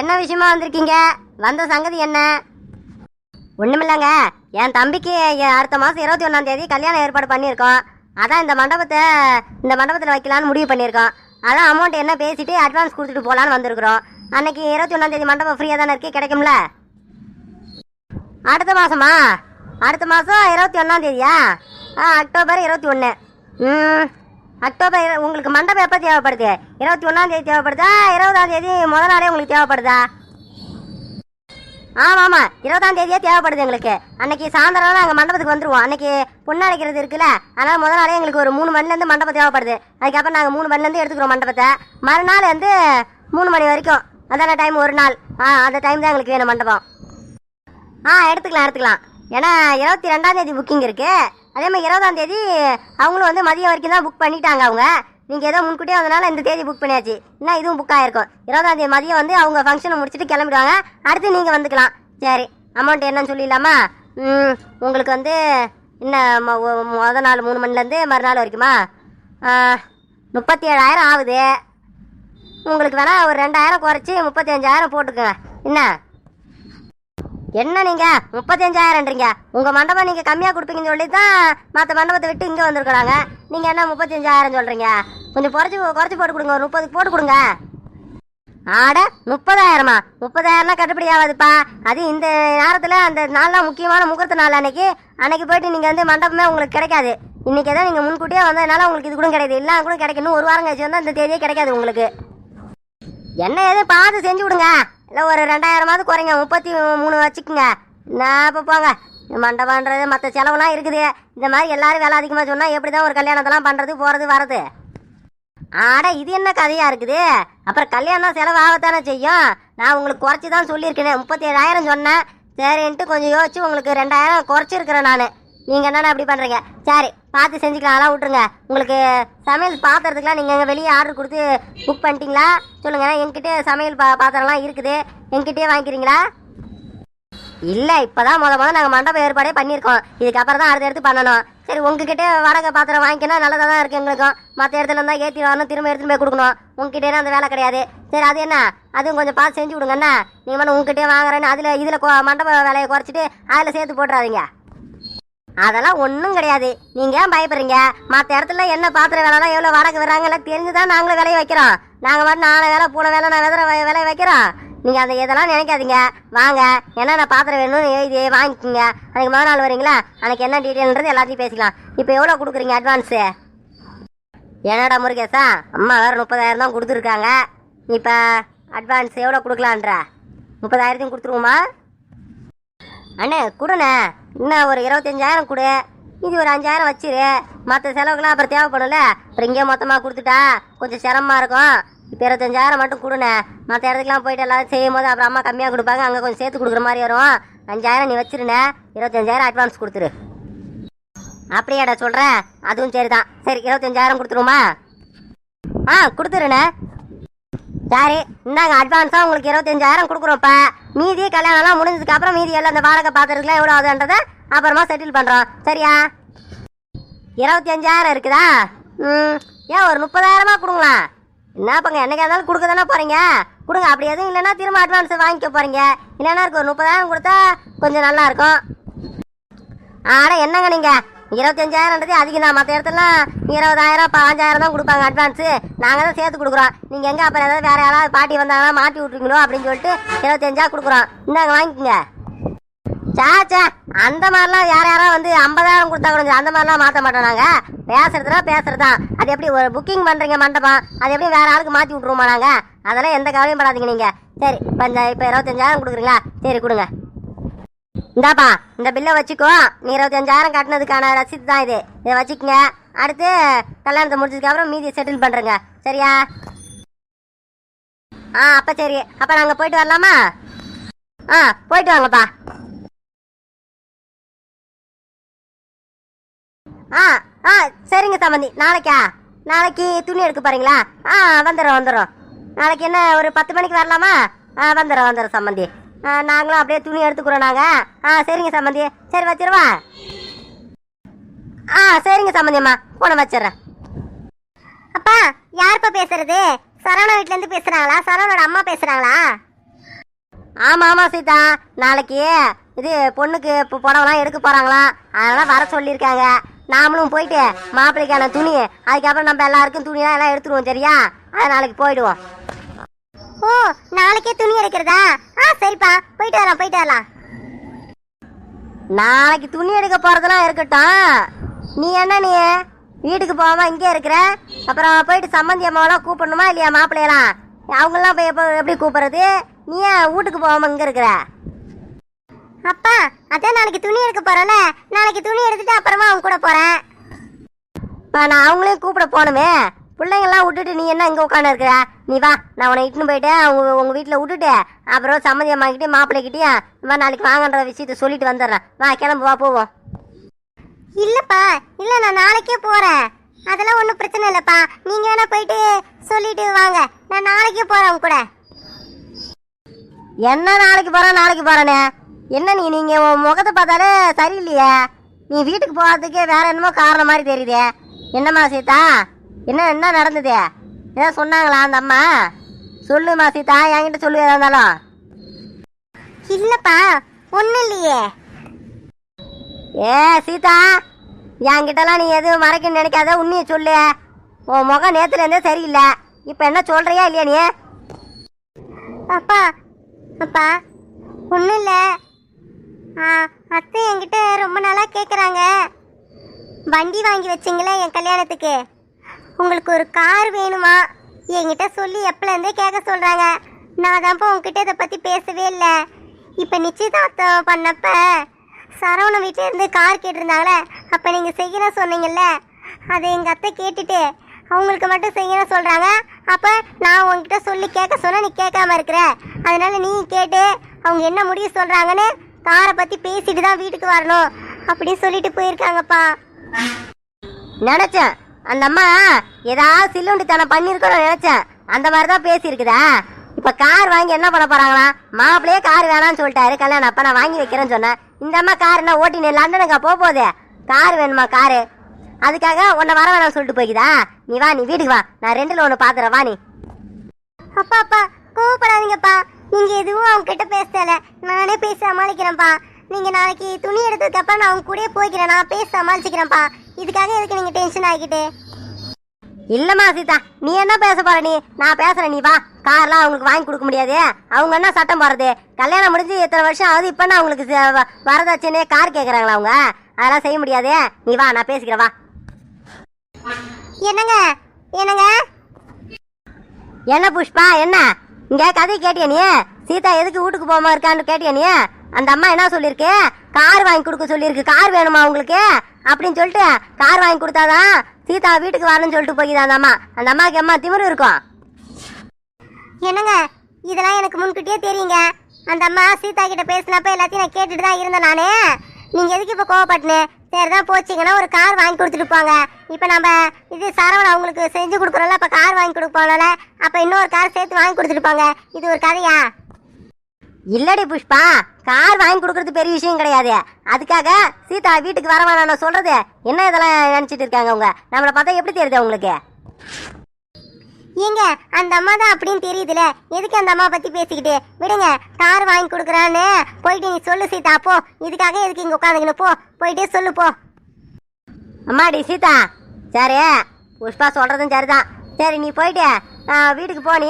என்ன விஷயமா வந்திருக்கீங்க? வந்த சங்கதி என்ன? ஒண்ணுமில்லைங்க. என் தம்பிக்கு அடுத்த மாதம் இருபத்தி ஒன்றாம் தேதி கல்யாணம் ஏற்பாடு பண்ணியிருக்கோம். அதான் இந்த மண்டபத்தை இந்த மண்டபத்தில் வைக்கலான்னு முடிவு பண்ணியிருக்கோம். அதான் அமௌண்ட் என்ன பேசிட்டு அட்வான்ஸ் கொடுத்துட்டு போகலான்னு வந்திருக்கிறோம். அன்னைக்கு இருபத்தி ஒன்றாம் தேதி மண்டபம் ஃப்ரீயாக தானே இருக்கு? கிடைக்கும்ல? அடுத்த மாதமா அடுத்த மாதம் இருபத்தி ஒன்றாம் தேதியா? ஆ அக்டோபர் இருபத்தி ஒன்று ம் அக்டோபர் உங்களுக்கு மண்டபம் எப்போ தேவைப்படுது? இருபத்தி ஒன்றாம் தேதி தேவைப்படுதா? இருபதாம் தேதி முத நாளே உங்களுக்கு தேவைப்படுதா? ஆமாம் ஆமாம் இருபதாம் தேதியே தேவைப்படுது எங்களுக்கு. அன்னைக்கு சாயந்தரம் நாங்கள் மண்டபத்துக்கு வந்துருவோம். அன்னைக்கு பொண்ணு அடைக்கிறது இருக்குல்ல அதனால் முத நாளே எங்களுக்கு ஒரு மூணு மணிலேருந்து மண்டபம் தேவைப்படுது. அதுக்கப்புறம் நாங்கள் மூணு மணிலேருந்து எடுத்துக்கிறோம் மண்டபத்தை. மறுநாள் வந்து மூணு மணி வரைக்கும். அதான டைம் ஒரு நாள். ஆ அந்த டைம் தான் எங்களுக்கு வேணும் மண்டபம். ஆ எடுத்துக்கலாம் எடுத்துக்கலாம். ஏன்னா இருபத்தி ரெண்டாம் தேதி புக்கிங் இருக்குது அதே மாதிரி இருபதாம் தேதி அவங்களும் வந்து மதியம் வரைக்கும் தான் புக் பண்ணிட்டாங்க அவங்க. நீங்கள் ஏதோ முன்கூட்டியே வந்தனால இந்த தேதி புக் பண்ணியாச்சு. இன்னும் இதுவும் புக் ஆகிருக்கும் இருபதாம் தேதி மதியம் வந்து அவங்க ஃபங்க்ஷனை முடிச்சுட்டு கிளம்பிடுவாங்க. அடுத்து நீங்கள் வந்துக்கலாம். சரி அமௌண்ட் என்னன்னு சொல்லிடலாமா? உங்களுக்கு வந்து என்ன மொ- நாள் மூணு மணிலேருந்து மறுநாள் வரைக்குமா? முப்பத்தி ஏழாயிரம் ஆகுது. உங்களுக்கு வேணால் ஒரு ரெண்டாயிரம் குறைச்சி முப்பத்தி அஞ்சாயிரம் போட்டுக்கோங்க. என்ன? என்ன நீங்க? முப்பத்தஞ்சாயிரம்ன்றீங்க. உங்க மண்டபம் நீங்க கம்மியா கொடுப்பீங்கன்னு சொல்லி தான் மற்ற மண்டபத்தை விட்டு இங்க வந்திருக்கிறாங்க. நீங்க என்ன முப்பத்தஞ்சாயிரம் சொல்றீங்க? கொஞ்சம் குறைச்சி குறைச்சி போட்டு கொடுங்க. ஒரு முப்பதுக்கு போட்டு கொடுங்க. ஆட முப்பதாயிரமா? முப்பதாயிரம்லாம் கட்டுப்படி ஆகாதுப்பா. அது இந்த நேரத்தில் அந்த நாள்லாம் முக்கியமான முகூர்த்த நாள் அன்னைக்கு. அன்னைக்கு போயிட்டு நீங்கள் வந்து மண்டபமே உங்களுக்கு கிடைக்காது. இன்னைக்கு தான் நீங்கள் முன்கூட்டியே வந்ததுனால உங்களுக்கு இது கூட கிடையாது. எல்லாம் கூட கிடைக்கணும். ஒரு வாரம் கழிச்சு வந்தால் இந்த தேதியே கிடைக்காது உங்களுக்கு. என்ன எதுவும் பார்த்து செஞ்சு விடுங்க. இல்லை ஒரு ரெண்டாயிரமாவது குறைங்க. முப்பத்தி மூணு வச்சுக்கோங்க. நான் இப்போ போங்க. மண்டபன்றது மற்ற செலவுலாம் இருக்குது. இந்த மாதிரி எல்லாரும் வேலை அதிகமாக சொன்னால் எப்படி தான் ஒரு கல்யாணத்தெல்லாம் பண்ணுறது போகிறது வர்றது? ஆட இது என்ன கதையாக இருக்குது? அப்புறம் கல்யாணம் செலவு ஆகத்தானே செய்யும்? நான் உங்களுக்கு குறைச்சி தான் சொல்லியிருக்கேன். முப்பத்தி ஏழாயிரம் சொன்னேன். சரின்ட்டு கொஞ்சம் யோசிச்சு உங்களுக்கு ரெண்டாயிரம் குறைச்சிருக்கிறேன் நான். நீங்கள் என்னென்ன அப்படி பண்ணுறீங்க சரி பார்த்து செஞ்சுக்கலாம் அதெல்லாம் விட்ருங்க உங்களுக்கு சமையல் பாத்திரத்துக்குலாம் நீங்கள் எங்கள் வெளியே ஆர்டர் கொடுத்து புக் பண்ணிட்டீங்களா? சொல்லுங்கள் என்கிட்ட சமையல் பா பாத்திரம்லாம் இருக்குது. என்கிட்டயே வாங்கிக்கிறீங்களா? இல்லை இப்போதான் முத முத நாங்கள் மண்டபம் ஏற்பாடே பண்ணியிருக்கோம். இதுக்கப்புறம் தான் அடுத்த எடுத்து பண்ணணும். சரி உங்ககிட்ட வாடகை பாத்திரம் வாங்கிக்கணும் நல்லதாக தான் இருக்குது எங்களுக்கும். மற்ற இடத்துல இருந்தால் ஏற்றி வரணும் திரும்ப எடுத்துகிட்டு போய் கொடுக்கணும். உங்ககிட்டே அந்த வேலை கிடையாது. சரி அது என்ன? அதுவும் கொஞ்சம் பார்த்து செஞ்சு விடுங்கண்ணா நீங்கள் மட்டும் உங்ககிட்டே வாங்குறேன்னு அதில் இதில் மண்டப விலையை குறைச்சிட்டு அதில் சேர்த்து போட்டுறாதீங்க. அதெல்லாம் ஒன்றும் கிடையாது. நீங்கள் ஏன் பயப்படுறீங்க? மற்ற இடத்துல என்ன பாத்திர வேலைலாம் எவ்வளோ வாடகை வராங்கலாம் தெரிஞ்சு தான் நாங்களும் விலையை வைக்கிறோம். நாங்கள் மட்டும் நாலு வேலை பூனை வேலை நான் விதற விலையை வைக்கிறோம். நீங்கள் அதை இதெல்லாம் நினைக்காதீங்க. வாங்க என்னென்ன பாத்திரம் வேணும்னு எழுதி வாங்கிக்கோங்க. அன்றைக்கி மறுநாள் நாள் வரீங்களா? அன்றைக்கி என்ன டீட்டெயில்ன்றது எல்லாத்தையும் பேசிக்கலாம். இப்போ எவ்வளோ கொடுக்குறீங்க அட்வான்ஸு என்னடா முருகேசா? அம்மா வேறு முப்பதாயிரம் தான் கொடுத்துருக்காங்க. இப்போ அட்வான்ஸ் எவ்வளோ கொடுக்கலான்ற? முப்பதாயிரத்தையும் கொடுத்துருவோமா? அண்ணே கொடுண்ணே. இன்னும் ஒரு இருபத்தஞ்சாயிரம் கொடு. இது ஒரு அஞ்சாயிரம் வச்சிரு. மற்ற செலவுக்கெல்லாம் அப்புறம் தேவைப்படும்ல? அப்புறம் இங்கே மொத்தமாக கொடுத்துட்டா கொஞ்சம் சிரமமாக இருக்கும். இப்போ இருபத்தஞ்சாயிரம் மட்டும் கொடுண்ணே. மற்ற இடத்துக்குலாம் போயிட்டு எல்லாரும் செய்யும் போது அப்புறம் அம்மா கம்மியாக கொடுப்பாங்க. அங்கே கொஞ்சம் சேர்த்து கொடுக்குற மாதிரி வரும். அஞ்சாயிரம் நீ வச்சிருண்ணே. இருபத்தஞ்சாயிரம் அட்வான்ஸ் கொடுத்துரு. அப்படியாடா சொல்கிறேன் அதுவும் சரி தான் சரி இருபத்தஞ்சாயிரம் கொடுத்துருமா ஆ கொடுத்துருண்ணே. சரி இந்தாங்க அட்வான்ஸாக உங்களுக்கு இருபத்தஞ்சாயிரம் கொடுக்குறோம்ப்பா மீதி கல்யாணம்லாம் முடிஞ்சதுக்கு அப்புறம் மீதி எல்லாம் அந்த வாடகை பார்த்துருக்கலாம் எவ்வளோ ஆகுதுன்றதை அப்புறமா செட்டில் பண்ணுறோம் சரியா? இருபத்தி அஞ்சாயிரம் இருக்குதா? ம். ஏன் ஒரு முப்பதாயிரமா கொடுங்களா? என்ன பங்க என்னைக்கா இருந்தாலும் கொடுக்க தானே போகிறீங்க கொடுங்க அப்படி எதுவும் இல்லைன்னா திரும்ப அட்வான்ஸ் வாங்கிக்க போகிறீங்க இல்லைன்னா இருக்கு ஒரு முப்பதாயிரம் கொடுத்தா கொஞ்சம் நல்லாயிருக்கும் ஆட என்னங்க நீங்கள் இருபத்தஞ்சாயிரம்ன்றது அதிகம் தான். மற்ற இடத்துலலாம் இருபதாயிரம் பாஞ்சாயிரம் தான் கொடுப்பாங்க அட்வான்ஸு நாங்கள் தான் சேர்த்து கொடுக்குறோம். நீங்கள் எங்கே அப்புறம் ஏதாவது வேறு யாராவது பாட்டி வந்தாங்கன்னா மாட்டி விட்ருங்களோ அப்படின்னு சொல்லிட்டு இருபத்தஞ்சா கொடுக்குறோம். இந்தாங்க வாங்கிக்கோங்க. சே சா அந்த மாதிரிலாம் யார் யாரோ வந்து ஐம்பதாயிரம் கொடுத்தா கூட அந்த மாதிரிலாம் மாற்ற மாட்டோம் நாங்கள் பேசுறதுனா பேசுறது தான் அது எப்படி ஒரு புக்கிங் பண்ணுறீங்க மண்டபம்? அது எப்படி வேறு ஆளுக்கு மாற்றி விட்ருவோமா நாங்கள் அதெல்லாம் எந்த கவலையும் படாதீங்க நீங்கள் சரி இப்போ இப்போ இருபத்தஞ்சாயிரம் கொடுக்குறீங்களா? சரி கொடுங்க. இந்தாப்பா இந்த பில்லை வச்சுக்கோ. நீ இருபத்தஞ்சாயிரம் கட்டினதுக்கான ரசீது தான் இது. இதை வச்சுக்கோங்க. அடுத்து கல்யாணத்தை முடிச்சதுக்கு அப்புறம் மீதி செட்டில் பண்ணுறேங்க சரியா? ஆ அப்போ சரி. அப்போ நாங்கள் போயிட்டு வரலாமா? ஆ போயிட்டு வாங்கப்பா. ஆ ஆ சரிங்க சம்பந்தி. நாளைக்கா? நாளைக்கு துணி எடுக்க போறீங்களா? ஆ வந்துடுறோம் வந்துடுறோம். நாளைக்கு என்ன ஒரு பத்து மணிக்கு வரலாமா? ஆ வந்துடும் வந்துடுறோம் சம்பந்தி. நாங்களும் அப்படியே துணி எடுத்துக்கிறோம் நாங்கள் ஆ சரிங்க சம்பந்தி. சரி வச்சிருவா. ஆ சரிங்க சம்பந்தியம்மா போன வச்சிடுறேன். அப்பா யாருப்பா பேசுறது? சரவணா வீட்லேருந்து பேசுகிறாங்களா சரவணோட அம்மா பேசுகிறாங்களா ஆமாம் ஆமாம் சீதா. நாளைக்கு இது பொண்ணுக்கு இப்போ புடவெல்லாம் எடுக்க போகிறாங்களா அதெல்லாம் வர சொல்லியிருக்காங்க. நாமளும் போயிட்டு மாப்பிள்ளைக்கான துணி அதுக்கப்புறம் நம்ம எல்லாருக்கும் துணியெல்லாம் எல்லாம் எடுத்துருவோம் சரியா? அது நாளைக்கு போயிடுவோம். ஓ நாளைக்கே துணி எடுக்கிறதா? ஆ சரிப்பா. போயிட்டு வரலாம் போயிட்டு வரலாம். நாளைக்கு துணி எடுக்க போறதெல்லாம் இருக்கட்டும். நீ என்ன நீ? வீட்டுக்கு போகாம இங்கே இருக்கிற? அப்புறம் போயிட்டு சம்மந்தி அம்மாவெல்லாம் கூப்பிடணுமா இல்லையா மாப்பிள்ளையெல்லாம்? அவங்கெல்லாம் போய் எப்போ எப்படி கூப்பிடுறது? நீ ஏன் வீட்டுக்கு போகாம இங்கே இருக்கிற? அப்பா அதான் நாளைக்கு துணி எடுக்க போறேன்ல. நாளைக்கு துணி எடுத்துட்டு அப்புறமா அவங்க கூட போறேன். நான் அவங்களையும் கூப்பிட போகணுமே. பிள்ளைங்கள்லாம் விட்டுட்டு நீ என்ன இங்கே உட்காந்து இருக்கிற நீ வா நான் உன்னை இட்டுன்னு போயிட்டு அவங்க உங்கள் வீட்டில் விட்டுட்டு அப்புறம் சம்மந்தி அம்மாக்கிட்டே மாப்பிள்ளைக்கிட்டேயும் இந்த மாதிரி நாளைக்கு வாங்கன்ற விஷயத்த சொல்லிட்டு வந்துடுறேன். வா கிளம்பு வா போவோம். இல்லப்பா இல்ல நான் நாளைக்கே போறேன். அதெல்லாம் ஒன்றும் பிரச்சனை இல்லப்பா. நீங்க வேணா போயிட்டு சொல்லிட்டு வாங்க. நான் நாளைக்கே போறேன் உங்க கூட. என்ன நாளைக்கு போறேன் நாளைக்கு போறேனே என்ன நீ நீங்க உன் முகத்தை பார்த்தாலே சரியில்லையே. நீ வீட்டுக்கு போகிறதுக்கே வேற என்னமோ காரணம் மாதிரி தெரியுதே. என்னம்மா சீதா? என்ன என்ன நடந்தது? ஏதோ சொன்னாங்களா அந்த அம்மா? சொல்லுமா சீதா. என்கிட்ட சொல்லு எதா இருந்தாலும். இல்லப்பா ஒன்றும் இல்லையே. ஏ சீதா. என்கிட்டலாம் நீ எதுவும் மறைக்கணும்னு நினைக்காத. உண்மையை சொல்லு. உன் முகம் நேத்துல இருந்தே சரியில்லை. இப்போ என்ன சொல்றியா இல்லையா நீ? அப்பா அப்பா ஒன்றும் இல்லை. அத்தை என்கிட்ட ரொம்ப நாளாக கேட்குறாங்க வண்டி வாங்கி வச்சிங்களே என் கல்யாணத்துக்கு? உங்களுக்கு ஒரு கார் வேணுமா? என்கிட்ட சொல்லி எப்பலேருந்தே கேட்க சொல்கிறாங்க நான் தான்ப்பா உங்ககிட்ட இதை பற்றி பேசவே இல்லை. இப்போ நிச்சயதார்த்தம் பண்ணப்ப சரவண வீட்டில் இருந்து கார் கேட்டிருந்தாங்களே அப்போ நீங்கள் செய்யணும் சொன்னீங்கல்ல அதை எங்கள் அத்தை கேட்டுட்டு அவங்களுக்கு மட்டும் செய்யணும் சொல்கிறாங்க அப்போ நான் உங்ககிட்ட சொல்லி கேட்க சொன்னால் நீ கேட்காம இருக்கிற. அதனால் நீ கேட்டு அவங்க என்ன முடிவு சொல்கிறாங்கன்னு காரை பற்றி பேசிட்டு தான் வீட்டுக்கு வரணும் அப்படின்னு சொல்லிட்டு போயிருக்காங்கப்பா. நினச்சேன். அந்த அம்மா ஏதாவது சில்லுண்டித்தனம் பண்ணிருக்கணும் நினைச்சேன். அந்த மாதிரி தான் பேசியிருக்குதா. இப்போ கார் வாங்கி என்ன பண்ண போறாங்களா? மாப்பிள்ளையே கார் வேணாம்னு சொல்லிட்டாரு. கல்யாணம் அப்போ நான் வாங்கி வைக்கிறேன்னு சொன்னேன். இந்த அம்மா கார் என்ன ஓட்டினு லண்டனுக்கா போக போகுது. கார் வேணுமா காரு? அதுக்காக உன்னை வர வேணாம்னு சொல்லிட்டு போய்க்குதா? நீ வா நீ வீட்டுக்கு வா. நான் ரெண்டில் ஒன்று பார்த்துறேன் வா நீ. அப்பா அப்பா கோவப்படாதீங்கப்பா. நீங்க எதுவும் அவங்க கிட்ட பேசல. நானே பேசி சமாளிக்கிறேன்ப்பா. நீங்க நாளைக்கு துணி எடுத்ததுக்கப்புறம் நான் அவங்க கூடயே போய்க்கிறேன். நான் பேசி சமாளிச்சுக்கிறேன்ப்பா. இதுக்காக எதுக்கு நீங்க டென்ஷன் ஆகிக்கிட்டு இல்லம்மா சீதா நீ என்ன பேச போற நீ? நான் பேசுறேன் நீ வா. கார்லாம் அவங்களுக்கு வாங்கி கொடுக்க முடியாது. அவங்க என்ன சட்டம் போறது கல்யாணம் முடிஞ்சு இத்தனை வருஷம் ஆகுது இப்ப நான் அவங்களுக்கு ச- வ- வரதட்சணையே கார் கேக்குறாங்களா அவங்க? அதெல்லாம் செய்ய முடியாது. நீ வா நான் பேசிக்கிறேன் வா. என்னங்க? என்னங்க? என்ன புஷ்பா என்ன? இங்க கதை கேட்டியா நீ? சீதா எதுக்கு வீட்டுக்கு போகாம இருக்கான்னு கேட்டியா நீ? அந்த அம்மா என்ன சொல்லிருக்கு கார் வாங்கி கொடுக்க சொல்லியிருக்கு. கார் வேணுமா உங்களுக்கு அப்படின்னு சொல்லிட்டு கார் வாங்கி கொடுத்தாதான் சீதா வீட்டுக்கு வரணும்னு சொல்லிட்டு போய்க்குது அந்த அம்மா அந்த அம்மாவுக்கு அம்மா திமிரு இருக்கும். என்னங்க இதெல்லாம் எனக்கு முன்கூட்டியே தெரியுங்க. அந்த அம்மா சீதா கிட்ட பேசினப்ப எல்லாத்தையும் நான் கேட்டுட்டு தான் இருந்தேன் நானே. நீங்க எதுக்கு இப்ப சரி சரிதான் போச்சீங்கன்னா ஒரு கார் வாங்கி கொடுத்துட்டு போங்க. இப்ப நம்ம இது சரவணன் அவங்களுக்கு செஞ்சு கொடுக்குறோம்ல அப்ப கார் வாங்கி கொடுப்போம்ல அப்ப இன்னொரு கார் சேர்த்து வாங்கி கொடுத்துட்டு போங்க. இது ஒரு கதையா? இல்லடி புஷ்பா கார் வாங்கி கொடுக்கறது பெரிய விஷயம் கிடையாது. அதுக்காக சீதா வீட்டுக்கு வர வேணாம் நான் சொல்றது. என்ன இதெல்லாம் நினைச்சிட்டு இருக்காங்க அவங்க? நம்மளை பார்த்தா எப்படி தெரியுது உங்களுக்கு ஏங்க அந்த அம்மா தான் அப்படின்னு தெரியுதுல. எதுக்கு அந்த அம்மா பத்தி பேசிக்கிட்டு? விடுங்க கார் வாங்கி கொடுக்குறான்னு. போயிட்டு நீ சொல்லு சீதா போ. இதுக்காக எதுக்கு இங்க உட்காந்துக்கணும் போ. போயிட்டே சொல்லு போ. அம்மாடி சீதா. சரி புஷ்பா சொல்றதும் சரிதான். சரி நீ போயிட்டு வீட்டுக்கு போனி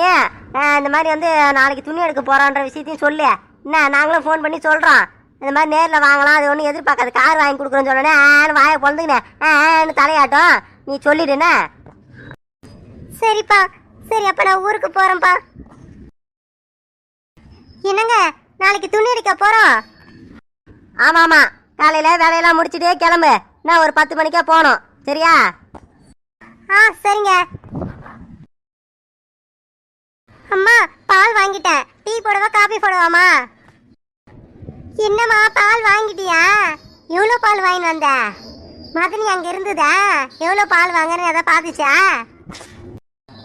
ஆ, இந்த மாதிரி வந்து நாளைக்கு துணி எடுக்க போறோன்ற விஷயத்தையும் சொல்லு. என்ன நாங்களும் ஃபோன் பண்ணி சொல்றோம். இந்த மாதிரி நேரில் வாங்கலாம் அது ஒன்றும் எதிர்பார்க்காது. கார் வாங்கி கொடுக்குறேன்னு சொன்னோன்னே ஆன்னு வாயை பொழுதுங்கண்ணே ஆன்னு தலையாட்டம். நீ சொல்லிடுண்ணே சரிப்பா. சரி அப்ப நான் ஊருக்கு போறேன்ப்பா. என்னங்க நாளைக்கு துணி எடுக்க போறோம்? ஆமா ஆமா காலையில வேலையெல்லாம் முடிச்சிட்டே கிளம்பு. நான் ஒரு பத்து மணிக்கா போகணும். சரியா? ஆ சரிங்க. அம்மா பால் வாங்கிட்டேன். டீ போடவா காபி போடவாமா? என்னம்மா பால் வாங்கிட்டியா? எவ்வளோ பால் வாங்கிட்டு வந்த? மதனி அங்கே இருந்ததா? எவ்வளோ பால் வாங்குறேன்னு எதை பார்த்துச்சா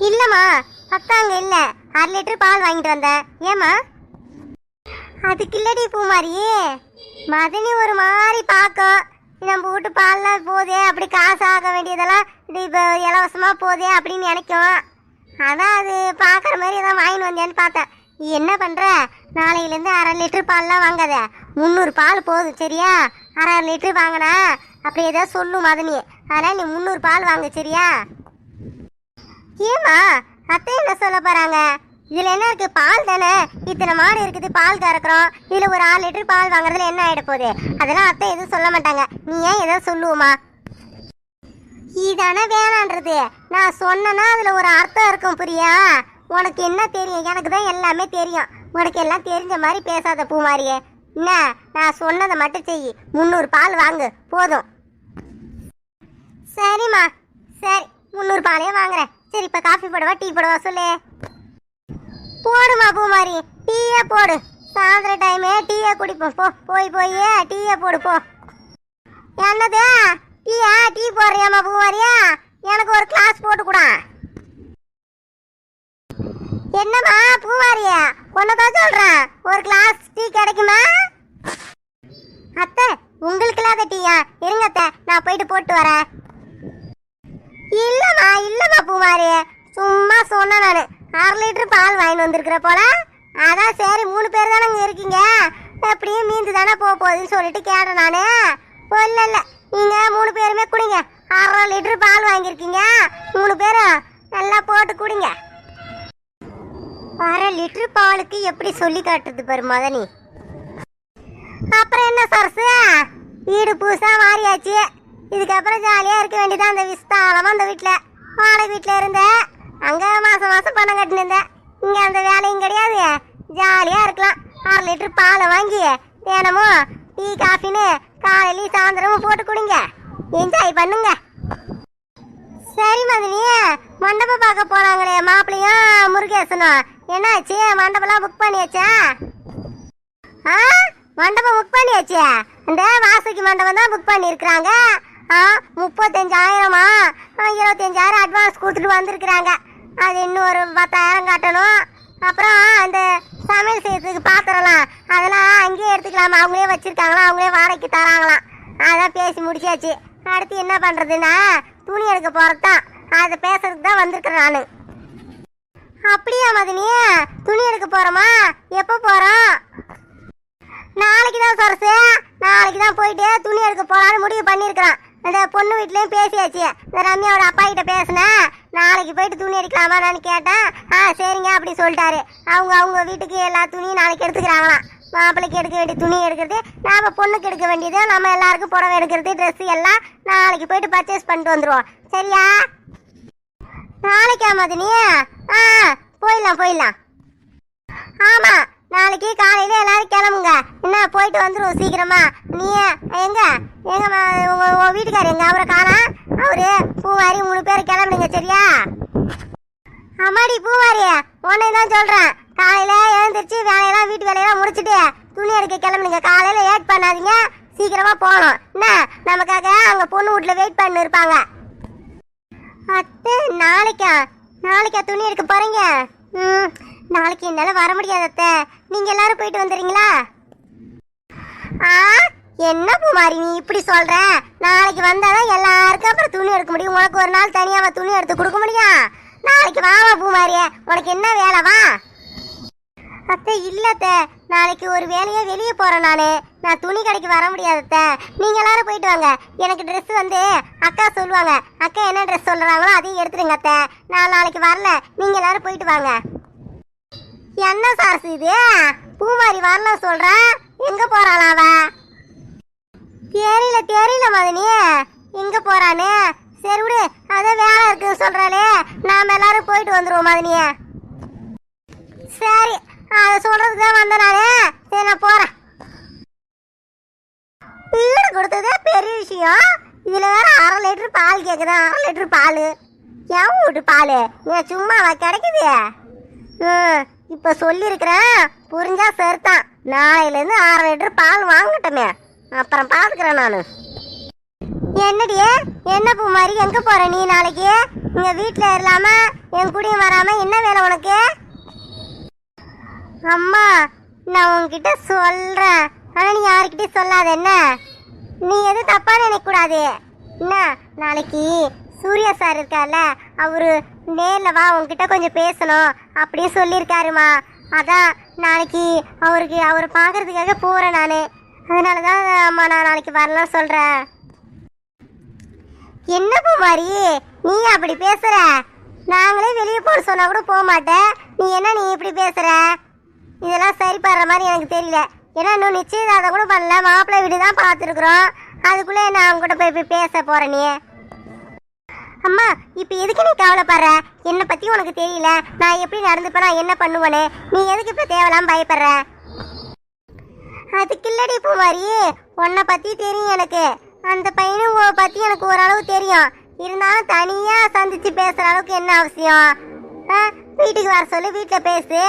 இல்லைம்மா அக்கா அங்கே இல்லை. அரை லிட்டர் பால் வாங்கிட்டு வந்தேன். ஏம்மா? அதுக்கு இல்லடி பூமாரி. மதனி ஒரு மாதிரி பார்க்கும். நம்ம வீட்டு பால்லாம் போதே அப்படி காசு ஆக வேண்டியதெல்லாம் இது இப்போ இலவசமாக போதே அப்படின்னு நினைக்கும். அதான் அது பார்க்குற மாதிரி ஏதாவது வாங்கின்னு வந்தேன்னு பார்த்தேன். என்ன பண்ணுற நாளையிலேருந்து அரை லிட்டர் பால்லாம் வாங்காத. முந்நூறு பால் போதும் சரியா? அரை லிட்டர் வாங்கினா அப்படி ஏதாவது சொல்லும் மதனி. அதனால் நீ முந்நூறு பால் வாங்க சரியா? ஏமா அத்தை என்ன சொல்ல போகிறாங்க இதில் என்ன இருக்குது பால் தானே? இத்தனை மாடு இருக்குது பால் கறக்குறோம். இதில் ஒரு ஆறு லிட்டர் பால் வாங்குறதுல என்ன ஆகிட போகுது? அதெல்லாம் அத்தை எதுவும் சொல்ல மாட்டாங்க. நீ ஏன் ஏதாவது சொல்லுவோமா இதானே வேணான்றது. நான் சொன்னேன்னா அதுல ஒரு அர்த்தம் இருக்கும் பிரியா. உனக்கு என்ன தெரியும்? எனக்கு தான் எல்லாமே தெரியும். உனக்கு எல்லாம் தெரிஞ்ச மாதிரி பேசாத பூமாரியே. என்ன? நான் சொன்னதை மட்டும் செய். முந்நூறு பால் வாங்கு. போதும். சரிம்மா. சரி. முந்நூறு பாலே வாங்குறேன். சரி இப்போ காஃபி போடவா டீ போடவா சொல்லு. போடுமா பூமாரி. டீயே போடு. சாயந்தர டைமே டீயே குடிப்போம். போ போய் போய் டீயே போடு போ. என்னது? டீயா? டீ போடுறியாம்மா பூமாரியா எனக்கு ஒரு கிளாஸ் போட்டு கூட. என்னம்மா பூமாரியா ஒன்னதான் சொல்றேன். ஒரு கிளாஸ் டீ கிடைக்குமா? அத்தை உங்களுக்கு இல்லாத டீயா? இருங்க அத்தை நான் போயிட்டு போட்டு வரேன். இல்லம்மா இல்லம்மா பூமாரி சும்மா சொன்னேன் நான். அரை லிட்டர் பால் வாங்கிட்டு வந்திருக்கிற போல. அதான் சரி மூணு பேர் தானே இங்கே இருக்கீங்க. எப்படியும் மீந்து தானே போக போகுதுன்னு சொல்லிட்டு கேட்டேன் நான். இல்லை இல்லை. நீங்கள் மூணு பேருமே குடிங்க. அரை லிட்டரு பால் வாங்கியிருக்கீங்க. மூணு பேரும் நல்லா போட்டு குடிங்க. அரை லிட்டரு பாலுக்கு எப்படி சொல்லி காட்டுறது பாரு மதனி. அப்புறம் என்ன சரசு? வீடு புதுசாக மாறியாச்சு. இதுக்கப்புறம் ஜாலியாக இருக்க வேண்டியதான் அந்த விஸ்தாலமாக அந்த வீட்டில் வாடகை வீட்டில் இருந்தேன் அங்கே மாதம் மாதம் பணம் கட்டினிருந்தேன் இங்கே அந்த வேலையும் கிடையாது. ஜாலியாக இருக்கலாம். அரை லிட்ரு பாலை வாங்கி தினமும் டீ காஃபின்னு காலையிலயும் சாயந்தரமும் போட்டு கொடுங்க. என்ஜாய் பண்ணுங்க. சரி மதினி மண்டபம் பார்க்க போறாங்களே மாப்பிள்ளையும் முருகேசனும் என்னாச்சு? மண்டபம்லாம் புக் பண்ணியாச்சா? ஆ? மண்டபம் புக் பண்ணியாச்சு? இந்த வாசுகி மண்டபம் தான் புக் பண்ணியிருக்கிறாங்க. ஆ முப்பத்தஞ்சாயிரமா? இருபத்தஞ்சாயிரம் அட்வான்ஸ் கொடுத்துட்டு வந்திருக்கிறாங்க. அது இன்னும் ஒரு பத்தாயிரம் கட்டணும். அப்புறம் அந்த சமையல் செய்யறதுக்கு பாத்திரம்லாம் அதெல்லாம் அங்கேயே எடுத்துக்கலாமா? அவங்களே வச்சிருக்காங்களா? அவங்களே வாடகைக்கு தராங்களாம் அதான் பேசி முடிச்சாச்சு. அடுத்து என்ன பண்ணுறதுன்னா துணி எடுக்க போகிறது தான் அதை பேசுறதுக்கு தான் வந்திருக்கிறேன் நான். அப்படியா மதினி? துணி எடுக்க போகிறோமா எப்போ போகிறோம் நாளைக்கு தான் சொரசு. நாளைக்கு தான் போயிட்டு துணி எடுக்க போகலான்னு முடிவு பண்ணியிருக்கிறான். இந்த பொண்ணு வீட்லேயும் பேசியாச்சு. இந்த ரம்யாவோட அப்பா கிட்ட பேசினேன். நாளைக்கு போயிட்டு துணி எடுக்கலாமான்னு கேட்டேன். ஆ சரிங்க அப்படி சொல்லிட்டாரு. அவங்க அவங்க வீட்டுக்கு எல்லா துணியும் நாளைக்கு எடுத்துக்கிறாங்களாம். மாப்பிள்ளைக்கு எடுக்க வேண்டிய துணி எடுக்கிறது நாம பொண்ணுக்கு எடுக்க வேண்டியது நம்ம எல்லாருக்கும் புடவை எடுக்கிறது ட்ரெஸ் எல்லாம் நாளைக்கு போயிட்டு பர்ச்சேஸ் பண்ணிட்டு வந்துருவோம். சரியா? நாளைக்கா மதினி? ஆ போயிடலாம் போயிடலாம். ஆமா நாளைக்கு காலையில எல்லாரும் கிளம்புங்க. என்ன போயிட்டு வந்துருவோம் சீக்கிரமா. நீ எங்க? எங்க ம- உங்க வீட்டுக்காரர் எங்க? அவரை காணா அவரு பூவாரி மூணு பேர் கிளம்புங்க சரியா? அம்மாடி பூவாரி உன்னை தான் சொல்றேன். காலையில எழுந்திரிச்சு குளிச்சுட்டு துணி எடுக்க கிளம்புங்க காலையில லேட் பண்ணாதீங்க. சீக்கிரமா போகணும். என்ன? நமக்காக அங்க பொண்ணு வீட்டுல வெயிட் பண்ணி இருப்பாங்க அத்தை நாளைக்கா? நாளைக்கா துணி எடுக்க போறீங்க? ம். நாளைக்கு என்னால வர முடியாது அத்தை. நீங்க எல்லாரும் போயிட்டு வந்துடுறீங்களா? ஆ? என்ன பூமாரி நீ இப்படி சொல்ற? நாளைக்கு வந்தாதான் எல்லாருக்கும் அப்புறம் துணி எடுக்க முடியும். உனக்கு ஒரு நாள் தனியாவா துணி எடுத்து கொடுக்க முடியும்? நாளைக்கு வாமா பூமாரியே. உனக்கு என்ன வேலை? வா. அத்தை இல்லத்த நாளைக்கு ஒரு வேலையா வெளியே போகிறேன் நான். நான் துணி கடைக்கு வர முடியாதத்த அத்தை. நீங்க எல்லாரும் போயிட்டு வாங்க. எனக்கு ட்ரெஸ் வந்து அக்கா சொல்லுவாங்க. அக்கா என்ன ட்ரெஸ் சொல்கிறாங்களோ அதையும் எடுத்துருங்க அத்தை. நான் நாளைக்கு வரல. நீங்க எல்லாரும் போயிட்டு வாங்க. என்ன சார் இது? பூமாரி வரல சொல்கிறேன் எங்கே போறாளா அவ? தெரியல தெரியல மதனி. எங்கே போறானு சரி விடு. அதான் வேலை இருக்குன்னு சொல்கிறாளே நாம் எல்லாரும் போயிட்டு வந்துடுவோம் மதனியே. சரி. அதை சொல்றதுக்கு தான் வந்தேன் நானு சரி நான் போறேன். வீடு கொடுத்ததே பெரிய விஷயம். இதுல வேற அரை லிட்டர் பால் கேக்குதா அரை லிட்டர் பால். என் வீட்டு பால். ஏன் சும்மாவா கிடைக்குது. ம் இப்போ சொல்லியிருக்கிறேன். புரிஞ்சா சரிதான் நாளையிலேருந்து அரை லிட்டர் பால் வாங்கட்டுமே. அப்புறம் பார்த்துக்கிறேன் நான். என்னடி? என்ன பூ மாதிரி எங்கே போகிற நீ நாளைக்கு? இங்கே வீட்டில் இல்லாமல் என் கூடயும் வராமல் என்ன வேலை உனக்கு? அம்மா நான் உன்கிட்ட சொல்றேன். ஆனா நீ யாருக்கிட்டயும் சொல்லாத என்ன? நீ எதுவும் தப்பா நினைக்க கூடாது என்ன? நாளைக்கு சூர்யா சார் இருக்கார்ல அவரு நேரில் வா உங்ககிட்ட கொஞ்சம் பேசணும். அப்படின்னு சொல்லியிருக்காருமா. அதான் நாளைக்கு அவருக்கு அவரை பார்க்கறதுக்காக போகிறேன் நான். அதனால தான் அம்மா நான் நாளைக்கு வரலாம் சொல்கிறேன் என்ன பூமாரி? நீ அப்படி பேசுகிற நாங்களே வெளியே போக சொன்னால் கூட போக மாட்டேன். நீ என்ன நீ இப்படி பேசுகிற இதெல்லாம் சரி மாதிரி எனக்கு தெரியல. ஏன்னா இன்னும் நிச்சயதார்த்தம் கூட பண்ணல. மாப்பிள்ளை வீடு தான் பார்த்துருக்குறோம். அதுக்குள்ளே நான் அவங்க கூட போய் போய் பேச போகிறேன் நீ? அம்மா இப்போ எதுக்கு நீ கவலைப்படுற? என்னை பற்றி உனக்கு தெரியல. நான் எப்படி நடந்துப்பேன் நான் என்ன பண்ணுவேன்னு? நீ எதுக்கு இப்போ தேவலாம் பயப்படுற? அதுக்கு இல்லடி பூமாரி. உன்னை பற்றி தெரியும் எனக்கு. அந்த பையனும் பற்றி எனக்கு ஓரளவு தெரியும். இருந்தாலும் தனியாக சந்தித்து பேசுகிற அளவுக்கு என்ன அவசியம்? ஆ வீட்டுக்கு வர சொல்லி வீட்டில் பேசு.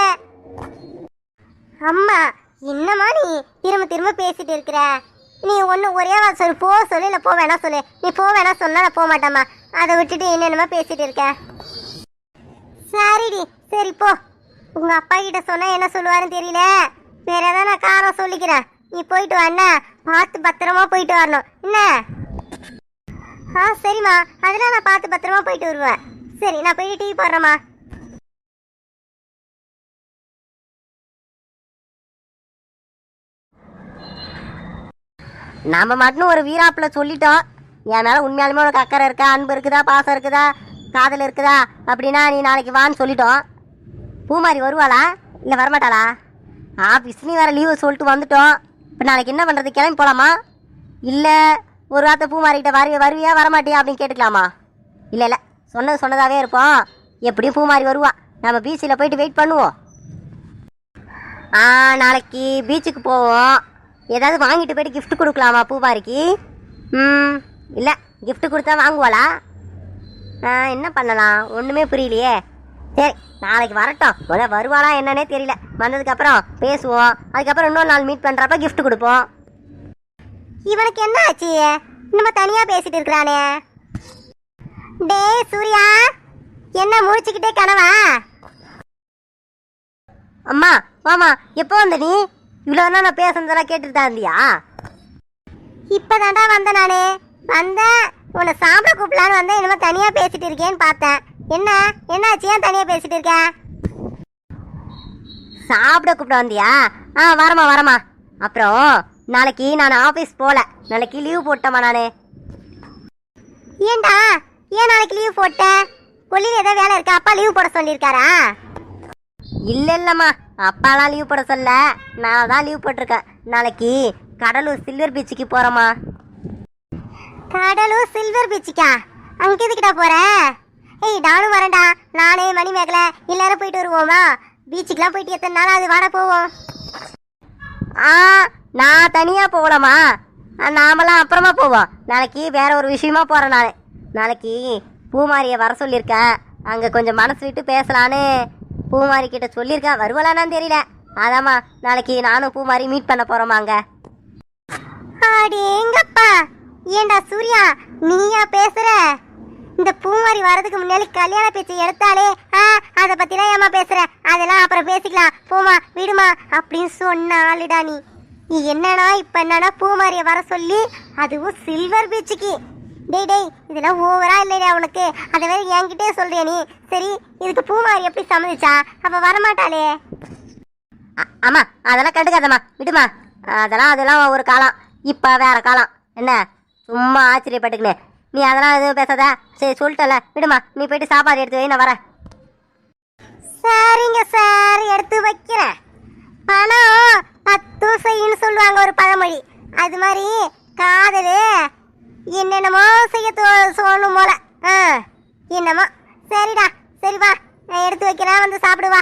அம்மா என்னம்மா நீ திரும்ப திரும்ப பேசிட்டு இருக்கிற? நீ ஒன்று ஒரே வாரம் சொல்லு போ சொல்லு இல்லை போ வேணா சொல்லு. நீ போ வேணா சொன்னால் நான் போக மாட்டேம்மா. அதை விட்டுட்டு என்னென்னமா பேசிட்டு இருக்க. சரிடி சரி போ. உங்கள் அப்பா கிட்ட சொன்னால் என்ன சொல்லுவாருன்னு தெரியல? வேற ஏதாவது நான் காரணம் சொல்லிக்கிறேன். நீ போயிட்டு வா பார்த்து பத்திரமா போயிட்டு வரணும். என்ன? ஆ சரிம்மா. அதெல்லாம் நான் பார்த்து பத்திரமா போயிட்டு வருவேன். சரி நான் போயிட்டு டீ போடுறேம்மா. நாம மட்டும் ஒரு வீராப்பில் சொல்லிட்டோம். என்னால் உண்மையாலுமே உனக்கு அக்கறை இருக்கா? அன்பு இருக்குதா? பாசம் இருக்குதா? காதல் இருக்குதா? அப்படின்னா நீ நாளைக்கு வான்னு சொல்லிட்டோம். பூமாரி வருவாளா? இல்லை வரமாட்டாளா? ஆஃபீஸ் நீ வேறு லீவு சொல்லிட்டு வந்துட்டோம். இப்போ நாளைக்கு என்ன பண்ணுறது கிளம்பி போகலாமா இல்லை ஒரு வார்த்தை பூமாரிக்கிட்ட வரு வருவியா? வரமாட்டியா? அப்படின்னு கேட்டுக்கலாமா? இல்லை இல்லை. சொன்னது சொன்னதாகவே இருப்போம். எப்படியும் பூமாரி வருவா. நம்ம பீச்சில் போயிட்டு வெயிட் பண்ணுவோம். ஆ நாளைக்கு பீச்சுக்கு போவோம். ஏதாவது வாங்கிட்டு போயிட்டு கிஃப்ட் கொடுக்கலாமா பூபாரிக்கு ம் இல்லை கிஃப்ட் கொடுத்தா வாங்குவாளா? ஆ என்ன பண்ணலாம்? ஒன்றுமே புரியலையே. சரி நாளைக்கு வரட்டும். முதல்ல வருவாளா என்னன்னே தெரியல. வந்ததுக்கப்புறம் பேசுவோம். அதுக்கப்புறம் இன்னொரு நாள் மீட் பண்ணுறப்ப கிஃப்ட் கொடுப்போம். இவனுக்கு என்ன ஆச்சு? நம்ம தனியாக பேசிட்டு இருக்கிறானே. டேய் சூர்யா. என்ன முடிச்சுக்கிட்டே கனவா? அம்மா மாமா எப்போ வந்த நீ? இவ்வளோ நேரம் நான் பேசுனதெல்லாம் கேட்டுட்டு தான் இருந்தியா? இப்பதான்டா வந்த நானே வந்தேன். உன்னை சாப்பிட கூப்பிடலான்னு வந்தேன். என்னமோ தனியா பேசிட்டு இருக்கேன்னு பார்த்தேன். என்ன? என்னாச்சு? ஏன் தனியா பேசிட்டு இருக்க? சாப்பிட கூப்பிட வந்தியா? ஆ வரமா வரமா. அப்புறம் நாளைக்கு நான் ஆஃபீஸ் போகல நாளைக்கு லீவ் போட்டேம்மா நான்? ஏண்டா ஏன் நாளைக்கு லீவ் போட்ட? கொல்லியில் ஏதோ வேலை இருக்கா? அப்பா லீவ் போட சொல்லியிருக்காரா? இல்லை இல்லைம்மா. அப்பாலாம் லீவ் போட சொல்ல. நான் தான் லீவ் போட்டிருக்கேன். நாளைக்கு கடலூர் சில்வர் பீச்சுக்கு போகிறோம்மா கடலூர் சில்வர் பீச்சுக்கா அங்க எதுக்கிட்ட போற? ஏய் நானும் வரேன்டா. நானே மணிமேகலை எல்லாரும் போயிட்டு வருவோமா? பீச்சுக்கெல்லாம் போயிட்டு எத்தனை நாள் அது வாட போவோம். ஆ நான் தனியாக போகலாமா? நாமெல்லாம் அப்புறமா போவோம். நாளைக்கு வேற ஒரு விஷயமா போகிறேன் நான். நாளைக்கு பூமாரியை வர சொல்லியிருக்கேன். அங்கே கொஞ்சம் மனசு விட்டு பேசலான்னு பூமாரி கிட்ட சொல்லியிருக்கா வருவலானான்னு தெரியல. அதாம்மா நாளைக்கு நானும் பூமாரி மீட் பண்ண போறோமாங்க. அடேங்கப்பா ஏண்டா சூர்யா நீயா பேசுற? இந்த பூமாரி வரதுக்கு முன்னாடி கல்யாண பேச்சு எடுத்தாலே ஆ அதை தான் ஏமா பேசுற? அதெல்லாம் அப்புறம் பேசிக்கலாம். போமா விடுமா அப்படின்னு சொன்ன ஆளுடா நீ. நீ என்னன்னா இப்ப என்னன்னா பூமாரிய வர சொல்லி அதுவும் சில்வர் பீச்சுக்கு டேய் டேய் இதெல்லாம் ஓவரா இல்லையா உனக்கு. அதை வேற என்கிட்டே சொல்றியா நீ? சரி இதுக்கு பூமாரி எப்படி சம்மதிச்சா? அப்ப வரமாட்டாளே. அ- ஆமா அதெல்லாம் கண்டுக்காதம்மா. விடுமா. அதெல்லாம் அதெல்லாம் ஒரு காலம். இப்போ வேற காலம். என்ன? சும்மா ஆச்சரியப்பட்டுக்கினே. நீ அதெல்லாம் எதுவும் பேசாத. சரி சொல்லிட்டல விடுமா நீ போயிட்டு சாப்பாடு எடுத்து வை நான் வரேன். சரிங்க சார். எடுத்து வைக்கிறேன். பணம் பத்து செய்யுன்னு சொல்லுவாங்க ஒரு பழமொழி. அது மாதிரி காதல் என்னென்னமோ செய்ய தோ சொல்லணும் போல. ஆ என்னமோ. சரிடா சரி வா. நான் எடுத்து வைக்கிறேன் வந்து சாப்பிடுவா